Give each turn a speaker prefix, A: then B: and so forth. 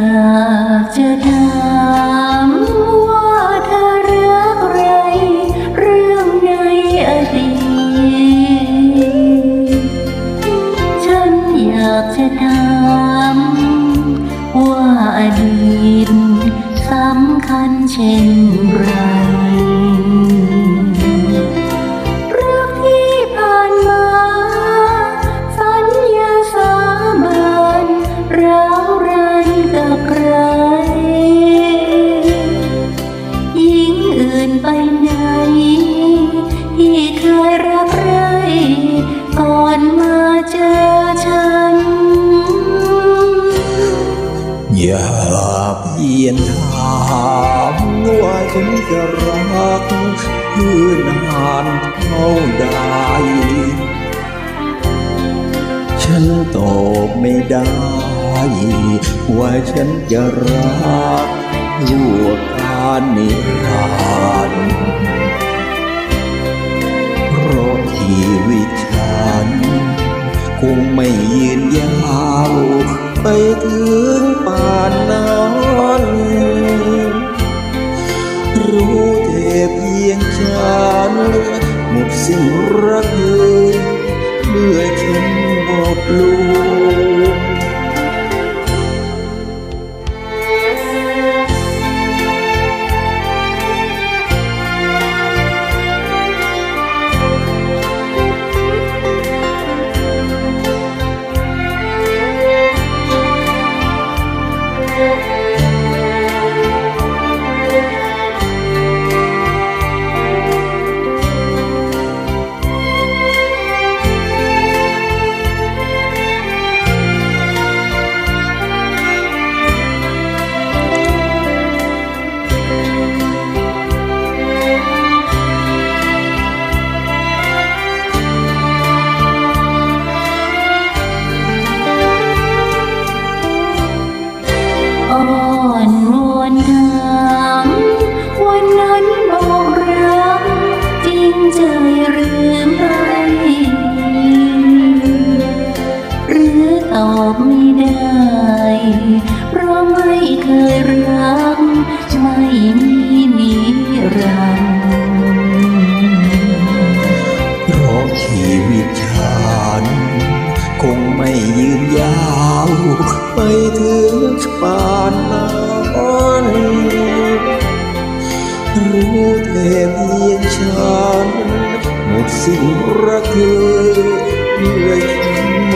A: ากจะถามว่าเธอรักไร เรื่องในอดีต ฉันอยากจะถามว่าอดีตสำคัญเช่น นไปไหนที่เคยรักใครก่อนมาเจอฉัน
B: อย่าเพียนถามว่าฉันจะรักเพื่อนานเท่าใดฉันตอบไม่ได้ ว่าฉันจะรักชั่ารนิรันดร์เพราะชีวิตฉัน คงไม่ยืนยาว ไปถึงป่านนั้นรู้แต่เพียงฉัน หมดสิ่งรักเธอเมื่อฉันหมดลม
A: อ่ วันนั้นบอกรักจริงใจหรือไม่หรือตอบไม่ได้ เพราะไม่เคยรัก ไม่มีนิรันดร์
B: เพราะชีวิตฉันคงไม่ยืนยาว ไปถึงป่านนั้น รู้เธอเพียงฉันหมดสิ้นรักเธอด้วยโม